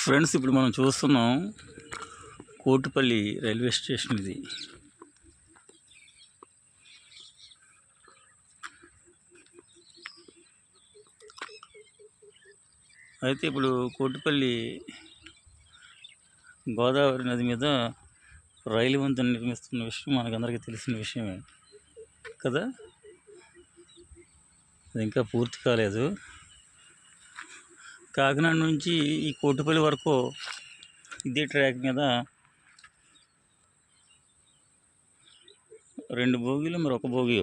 Friends ఇప్పుడు మనం చూస్తున్నాం కోటిపల్లి రైల్వే స్టేషన్ ఇది. అయితే ఇప్పుడు కోటిపల్లి గోదావరి నది మీద రైలు వంతెన నిర్మిస్తున్న విషయం మనకందరికీ తెలిసిన విషయమే కదా? అది ఇంకా పూర్తి కాలేదు. కాకినాడ నుంచి ఈ కోటిపల్లి వరకు ఇదే ట్రాక్ మీద రెండు బోగీలు మరి ఒక బోగి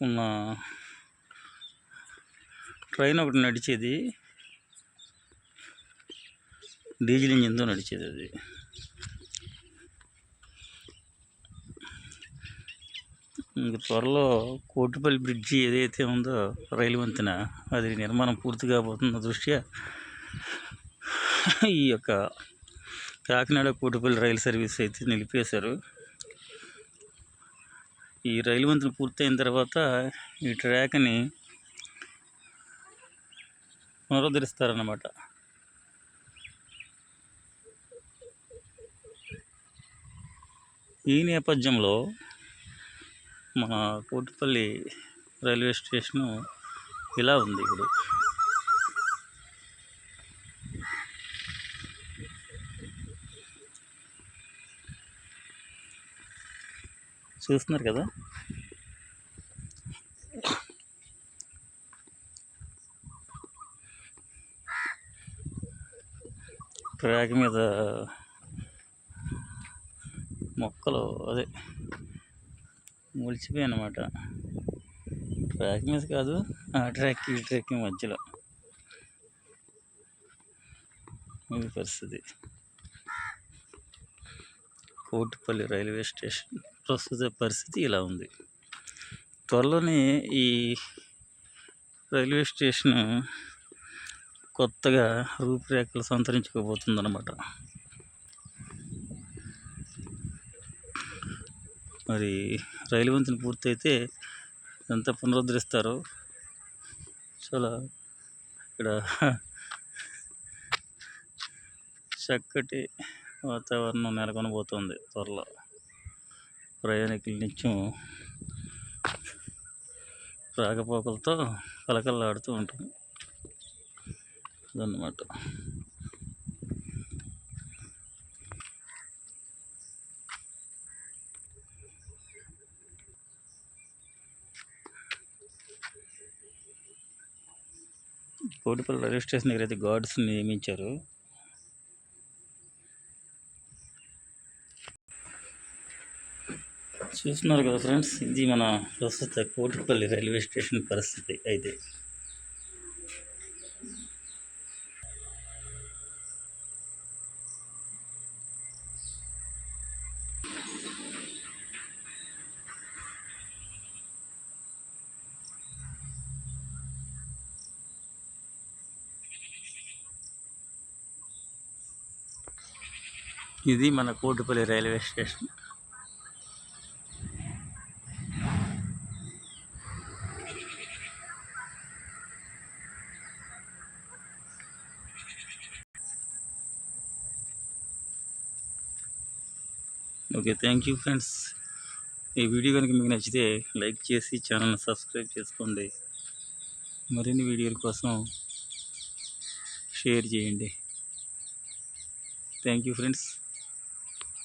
ఉన్న ట్రైన్ ఒకటి నడిచేది డీజిల్ ఇంజిన్తో నడిచేది అది. త్వరలో కోటిపల్లి బ్రిడ్జి ఏదైతే ఉందో రైలు వంతెన అది నిర్మాణం పూర్తి కాబోతున్న దృష్ట్యా ఈ యొక్క కాకినాడ కోటిపల్లి రైలు సర్వీస్ అయితే నిలిపేశారు. ఈ రైలు వంతెన పూర్తయిన తర్వాత ఈ ట్రాక్ని పునరుద్ధరిస్తారన్నమాట. ఈ నేపథ్యంలో మన కోటిపల్లి రైల్వే స్టేషను ఇలా ఉంది ఇప్పుడు. చూస్తున్నారు కదా? ట్రాక్ మీద మొక్కలు అదే మొలిచిపోయాయి అనమాట ట్రాక్ మీద కాదు ఆ ట్రాక్ ఈ ట్రాక్ మధ్యలో. ఇది పరిస్థితి. కోటిపల్లి రైల్వే స్టేషన్ ప్రస్తుత పరిస్థితి ఇలా ఉంది. త్వరలోనే ఈ రైల్వే స్టేషన్ కొత్తగా రూపురేఖలు సంతరించుకోబోతుందన్నమాట. మరి రైలు వంతెన పూర్తయితే ఎంత పునరుద్ధరిస్తారో చాలా ఇక్కడ చక్కటి వాతావరణం నెలకొనబోతుంది త్వరలో. ప్రయాణికుల నిత్యం రాకపోకలతో కలకల్లాడుతూ ఉంటుంది అదన్నమాట కోటిపల్లి రైల్వే స్టేషన్ దగ్గర అయితే గార్డ్స్ నియమించారు. చూస్తున్నారు కదా ఫ్రెండ్స్ ఇది మన ప్రస్తుత కోటిపల్లి రైల్వే స్టేషన్ పరిస్థితి అయితే. ఇది మన Kotipalli railway station. Okay thank you friends. ఈ వీడియో కనుక మీకు నచ్చితే లైక్ చేసి ఛానల్ని సబ్స్క్రైబ్ చేసుకోండి. మరిన్ని వీడియోల కోసం షేర్ చేయండి. Thank you friends.